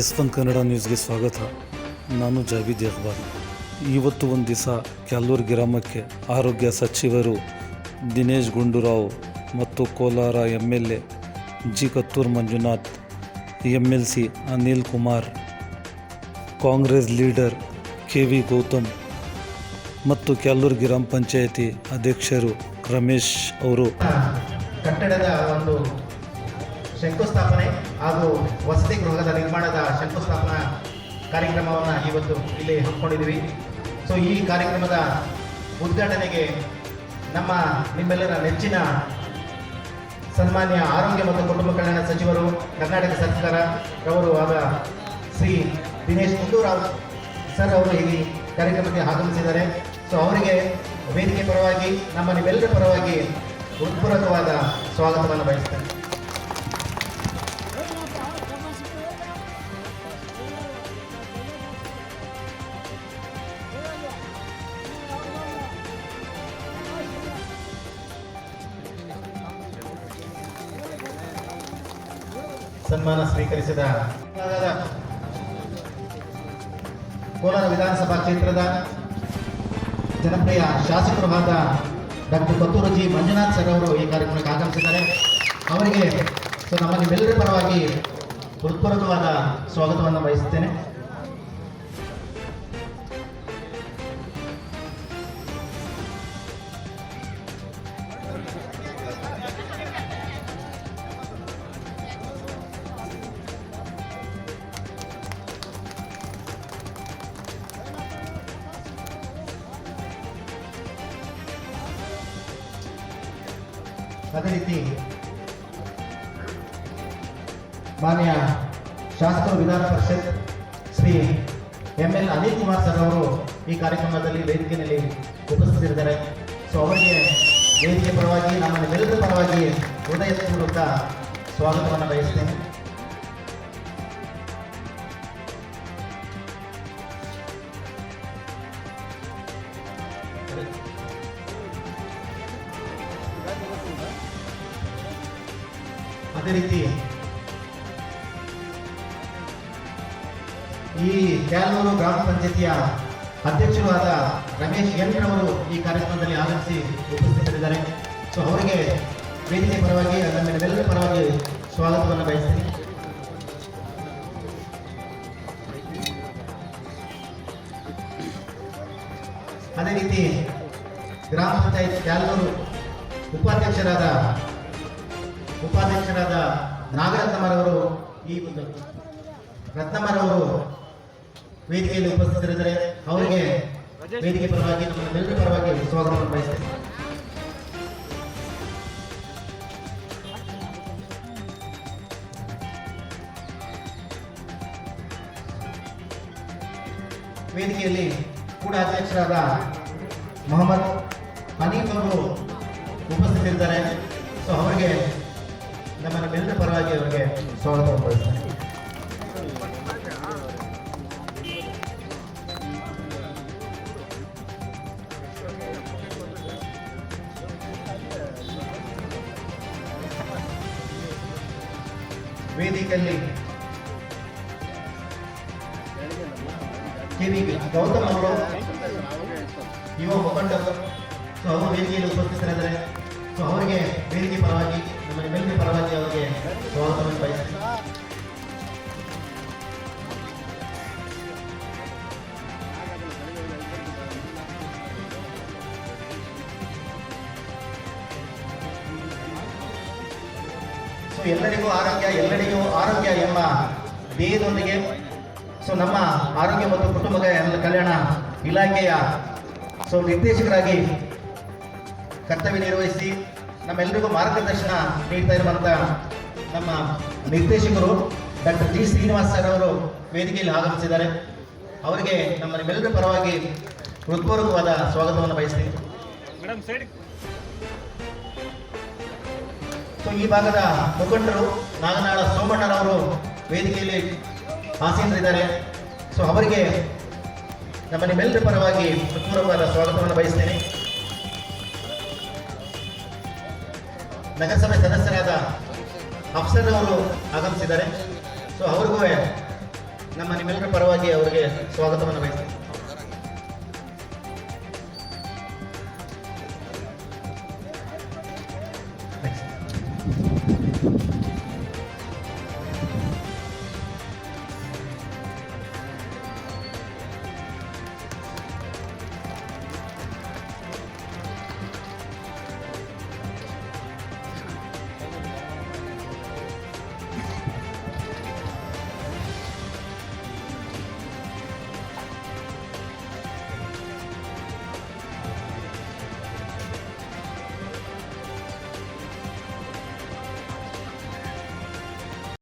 S one Kannada ನ್ಯೂಸ್ಗೆ ಸ್ವಾಗತ. ನಾನು ಜಾವೀದ್ ಇಕ್ಬಾಲ್. ಇವತ್ತು ಒಂದು ದಿವಸ ಕ್ಯಾಲೂರು ಗ್ರಾಮಕ್ಕೆ ಆರೋಗ್ಯ ಸಚಿವರು ದಿನೇಶ್ ಗುಂಡೂರಾವ್ ಮತ್ತು Kolar M L A G Kothur Manjunath M L C Anil Kumar, Congress leader K V Gautam ಮತ್ತು ಕ್ಯಾಲೂರು ಗ್ರಾಮ ಪಂಚಾಯತಿ ಅಧ್ಯಕ್ಷರು ರಮೇಶ್ ಅವರು. ಕಟ್ಟಡದ ಒಂದು ಶಂಕುಸ್ಥಾಪನೆ ಹಾಗೂ ವಸತಿ ಗೃಹದ ನಿರ್ಮಾಣದ ಶಂಕುಸ್ಥಾಪನಾ ಕಾರ್ಯಕ್ರಮವನ್ನು ಇವತ್ತು ಇಲ್ಲಿ ಹಮ್ಮಿಕೊಂಡಿದ್ದೀವಿ. ಸೊ ಈ ಕಾರ್ಯಕ್ರಮದ ಉದ್ಘಾಟನೆಗೆ ನಮ್ಮ ನಿಮ್ಮೆಲ್ಲರ ನೆಚ್ಚಿನ ಸನ್ಮಾನ್ಯ ಆರೋಗ್ಯ ಮತ್ತು ಕುಟುಂಬ ಕಲ್ಯಾಣ ಸಚಿವರು, ಕರ್ನಾಟಕ ಸರ್ಕಾರ ರವರು ಆದ ಶ್ರೀ ದಿನೇಶ್ ಗುಂಡೂರಾವ್ ಸರ್ ಅವರು ಇಲ್ಲಿ ಕಾರ್ಯಕ್ರಮಕ್ಕೆ ಆಗಮಿಸಿದ್ದಾರೆ. ಸೊ ಅವರಿಗೆ ವೇದಿಕೆ ಪರವಾಗಿ, ನಮ್ಮ ನಿಮ್ಮೆಲ್ಲರ ಪರವಾಗಿ ಹೃತ್ಪೂರ್ವಕವಾದ ಸ್ವಾಗತವನ್ನು ಬಯಸ್ತೇನೆ. ಸನ್ಮಾನ ಸ್ವೀಕರಿಸಿದ ಕೋಲಾರ ವಿಧಾನಸಭಾ ಕ್ಷೇತ್ರದ ಜನಪ್ರಿಯ ಶಾಸಕರು doctor Kothur G Manjunath sir ಅವರು ಈ ಕಾರ್ಯಕ್ರಮಕ್ಕೆ ಆಗಮಿಸಿದ್ದಾರೆ. ಅವರಿಗೆ ಸೊ ನಮ್ಮ ನಿಮ್ಮೆಲ್ಲರ ಪರವಾಗಿ ಹೃತ್ಪೂರ್ವಕವಾದ ಸ್ವಾಗತವನ್ನು ಬಯಸುತ್ತೇನೆ. ಅದೇ ರೀತಿ ಮಾನ್ಯ ಶಾಸಕರು, ವಿಧಾನ ಪರಿಷತ್ Shri M L Anil Kumar sir ಅವರು ಈ ಕಾರ್ಯಕ್ರಮದಲ್ಲಿ ವೇದಿಕೆಯಲ್ಲಿ ಉಪಸ್ಥಿತರಿದ್ದಾರೆ. ಸೊ ಅವರಿಗೆ ವೇದಿಕೆ ಪರವಾಗಿ ನಮ್ಮ ನಿಮ್ಮೆಲ್ಲರ ಪರವಾಗಿ ಹೃದಯಪೂರ್ವಕ ಸ್ವಾಗತವನ್ನು ಬಯಸ್ತೇನೆ. ಅದೇ ರೀತಿ ಈ ಕ್ಯಾಲೂರು ಗ್ರಾಮ ಪಂಚಾಯತಿಯ ಅಧ್ಯಕ್ಷರಾದ ರಮೇಶ್ ಎನ್ ಅವರು ಈ ಕಾರ್ಯಕ್ರಮದಲ್ಲಿ ಆಗಮಿಸಿ ಉಪಸ್ಥಿತರಿದ್ದಾರೆ. ಸೊ ಅವರಿಗೆ ವೇದಿಕೆ ಪರವಾಗಿ ನಿಮ್ಮೆಲ್ಲರ ಪರವಾಗಿ ಸ್ವಾಗತವನ್ನು ಬಯಸ್ತೀನಿ. ಅದೇ ರೀತಿ ಗ್ರಾಮ ಪಂಚಾಯತ್ ಕ್ಯಾಲೂರು ಉಪಾಧ್ಯಕ್ಷರಾದ ಉಪಾಧ್ಯಕ್ಷರಾದ ನಾಗರತ್ನಮರವರು ಈ ಒಂದು ರತ್ನಮರವರು ವೇದಿಕೆಯಲ್ಲಿ ಉಪಸ್ಥಿತರಿದ್ದಾರೆ. ಅವರಿಗೆ ವೇದಿಕೆ ಪರವಾಗಿ, ನಮ್ಮ ಎಲ್ಲರ ಪರವಾಗಿ ಸ್ವಾಗತವನ್ನು ಬಯಸ್ತೇನೆ. ವೇದಿಕೆಯಲ್ಲಿ ಕೂಡ ಅಧ್ಯಕ್ಷರಾದ ಮೊಹಮ್ಮದ್ ಹನೀಫ್ ಅವರು ಉಪಸ್ಥಿತರಿದ್ದಾರೆ. ಸೊ ಅವರಿಗೆ ನಮ್ಮ ಬೆನ್ನ ಪರವಾಗಿ ಅವರಿಗೆ ಸ್ವಾಗತ ಬಯಸ್ತೇನೆ ವೇದಿಕೆಯಲ್ಲಿ ಕೆ ವಿ ಗೌತಮ್ ಅವರು, ಯುವ ಮುಖಂಡರು, ಸೊ ಅವರು ವೇದಿಕೆಯಲ್ಲಿ ಉಪಸ್ಥಿತರಿದ್ದಾರೆ. ಸೊ ಅವರಿಗೆ ವೇದಿಕೆ ಪರವಾಗಿ ಸೊ ಎಲ್ಲರಿಗೂ ಆರೋಗ್ಯ ಎಲ್ಲರಿಗೂ ಆರೋಗ್ಯ ಎಂಬ ಧ್ಯೇಯದೊಂದಿಗೆ ಸೊ ನಮ್ಮ ಆರೋಗ್ಯ ಮತ್ತು ಕುಟುಂಬ ಕಲ್ಯಾಣ ಇಲಾಖೆಯ ಸೊ ನಿರ್ದೇಶಕರಾಗಿ ಕರ್ತವ್ಯ ನಿರ್ವಹಿಸಿ ನಮ್ಮೆಲ್ಲರಿಗೂ ಮಾರ್ಗದರ್ಶನ ನೀಡ್ತಾ ಇರುವಂಥ ನಮ್ಮ ನಿರ್ದೇಶಕರು ಡಾಕ್ಟರ್ ಜಿ ಶ್ರೀನಿವಾಸ್ ಸರ್ ಅವರು ವೇದಿಕೆಯಲ್ಲಿ ಆಗಮಿಸಿದ್ದಾರೆ. ಅವರಿಗೆ ನಮ್ಮ ನಿಮ್ಮೆಲ್ಲರ ಪರವಾಗಿ ಹೃತ್ಪೂರ್ವಕವಾದ ಸ್ವಾಗತವನ್ನು ಬಯಸ್ತೀನಿ. ಸೊ ಈ ಭಾಗದ ಮುಖಂಡರು ನಾಗನಾಳ ಸೋಮಣ್ಣರವರು ವೇದಿಕೆಯಲ್ಲಿ ಆಸೀನರಿದ್ದಾರೆ. ಸೊ ಅವರಿಗೆ ನಮ್ಮ ನಿಮ್ಮೆಲ್ಲರ ಪರವಾಗಿ ಹೃತ್ಪೂರ್ವಕವಾದ ಸ್ವಾಗತವನ್ನು ಬಯಸ್ತೇನೆ. ನಗರಸಭೆ ಸದಸ್ಯರಾದ ಅಫ್ಸರ್ ಅವರು ಆಗಮಿಸಿದ್ದಾರೆ. ಸೊ ಅವ್ರಿಗೂ ನಮ್ಮ ನಿಮ್ಮೆಲ್ಲರ ಪರವಾಗಿ ಅವರಿಗೆ ಸ್ವಾಗತವನ್ನು ಬಯಸ್ತೀನಿ.